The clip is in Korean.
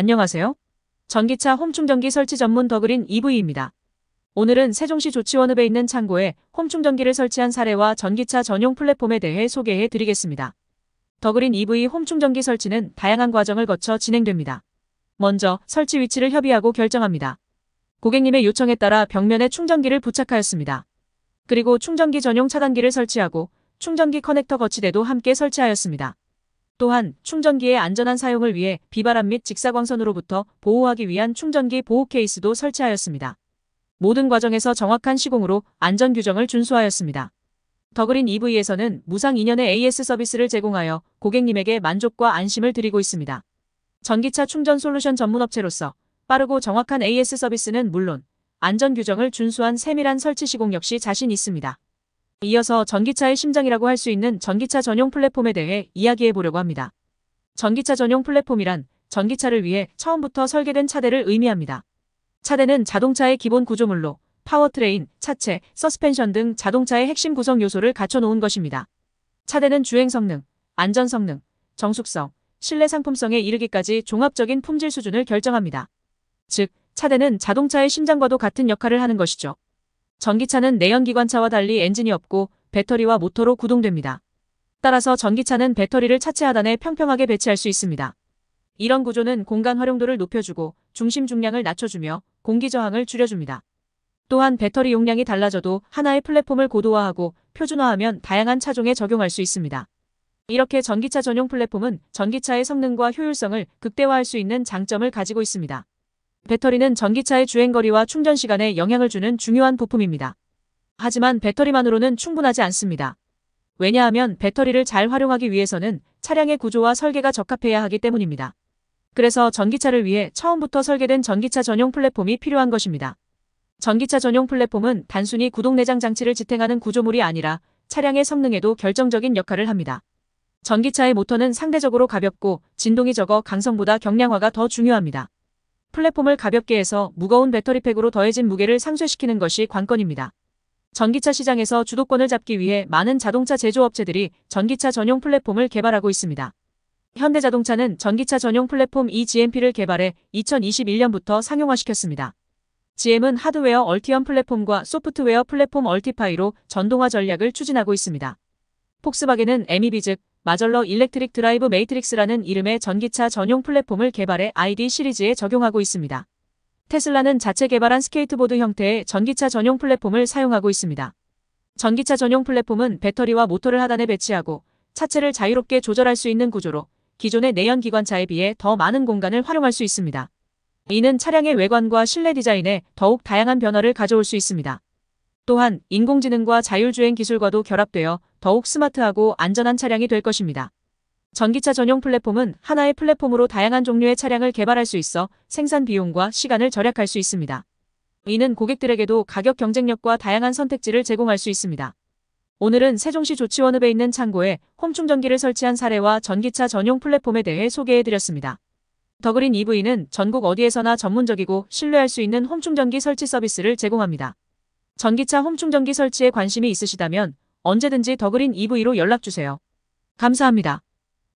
안녕하세요. 전기차 홈충전기 설치 전문 더그린 EV입니다. 오늘은 세종시 조치원읍에 있는 창고에 홈충전기를 설치한 사례와 전기차 전용 플랫폼에 대해 소개해 드리겠습니다. 더그린 EV 홈충전기 설치는 다양한 과정을 거쳐 진행됩니다. 먼저 설치 위치를 협의하고 결정합니다. 고객님의 요청에 따라 벽면에 충전기를 부착하였습니다. 그리고 충전기 전용 차단기를 설치하고 충전기 커넥터 거치대도 함께 설치하였습니다. 또한 충전기의 안전한 사용을 위해 비바람 및 직사광선으로부터 보호하기 위한 충전기 보호 케이스도 설치하였습니다. 모든 과정에서 정확한 시공으로 안전 규정을 준수하였습니다. 더그린 EV에서는 무상 2년의 AS 서비스를 제공하여 고객님에게 만족과 안심을 드리고 있습니다. 전기차 충전 솔루션 전문 업체로서 빠르고 정확한 AS 서비스는 물론 안전 규정을 준수한 세밀한 설치 시공 역시 자신 있습니다. 이어서 전기차의 심장이라고 할 수 있는 전기차 전용 플랫폼에 대해 이야기해 보려고 합니다. 전기차 전용 플랫폼이란 전기차를 위해 처음부터 설계된 차대를 의미합니다. 차대는 자동차의 기본 구조물로 파워트레인, 차체, 서스펜션 등 자동차의 핵심 구성 요소를 갖춰놓은 것입니다. 차대는 주행 성능, 안전 성능, 정숙성, 실내 상품성에 이르기까지 종합적인 품질 수준을 결정합니다. 즉, 차대는 자동차의 심장과도 같은 역할을 하는 것이죠. 전기차는 내연기관차와 달리 엔진이 없고 배터리와 모터로 구동됩니다. 따라서 전기차는 배터리를 차체 하단에 평평하게 배치할 수 있습니다. 이런 구조는 공간 활용도를 높여주고 중심 중량을 낮춰주며 공기 저항을 줄여줍니다. 또한 배터리 용량이 달라져도 하나의 플랫폼을 고도화하고 표준화하면 다양한 차종에 적용할 수 있습니다. 이렇게 전기차 전용 플랫폼은 전기차의 성능과 효율성을 극대화할 수 있는 장점을 가지고 있습니다. 배터리는 전기차의 주행거리와 충전 시간에 영향을 주는 중요한 부품입니다. 하지만 배터리만으로는 충분하지 않습니다. 왜냐하면 배터리를 잘 활용하기 위해서는 차량의 구조와 설계가 적합해야 하기 때문입니다. 그래서 전기차를 위해 처음부터 설계된 전기차 전용 플랫폼이 필요한 것입니다. 전기차 전용 플랫폼은 단순히 구동 내장 장치를 지탱하는 구조물이 아니라 차량의 성능에도 결정적인 역할을 합니다. 전기차의 모터는 상대적으로 가볍고 진동이 적어 강성보다 경량화가 더 중요합니다. 플랫폼을 가볍게 해서 무거운 배터리팩으로 더해진 무게를 상쇄시키는 것이 관건입니다. 전기차 시장에서 주도권을 잡기 위해 많은 자동차 제조업체들이 전기차 전용 플랫폼을 개발하고 있습니다. 현대자동차는 전기차 전용 플랫폼 eGMP를 개발해 2021년부터 상용화시켰습니다. GM은 하드웨어 얼티엄 플랫폼과 소프트웨어 플랫폼 얼티파이로 전동화 전략을 추진하고 있습니다. 폭스바겐은 MEB 즉 마절러 일렉트릭 드라이브 메이트릭스라는 이름의 전기차 전용 플랫폼을 개발해 ID 시리즈에 적용하고 있습니다. 테슬라는 자체 개발한 스케이트보드 형태의 전기차 전용 플랫폼을 사용하고 있습니다. 전기차 전용 플랫폼은 배터리와 모터를 하단에 배치하고 차체를 자유롭게 조절할 수 있는 구조로 기존의 내연 기관차에 비해 더 많은 공간을 활용할 수 있습니다. 이는 차량의 외관과 실내 디자인에 더욱 다양한 변화를 가져올 수 있습니다. 또한 인공지능과 자율주행 기술과도 결합되어 더욱 스마트하고 안전한 차량이 될 것입니다. 전기차 전용 플랫폼은 하나의 플랫폼으로 다양한 종류의 차량을 개발할 수 있어 생산 비용과 시간을 절약할 수 있습니다. 이는 고객들에게도 가격 경쟁력과 다양한 선택지를 제공할 수 있습니다. 오늘은 세종시 조치원읍에 있는 창고에 홈충전기를 설치한 사례와 전기차 전용 플랫폼에 대해 소개해드렸습니다. 더그린 EV는 전국 어디에서나 전문적이고 신뢰할 수 있는 홈충전기 설치 서비스를 제공합니다. 전기차 홈충전기 설치에 관심이 있으시다면 언제든지 더그린 EV로 연락주세요. 감사합니다.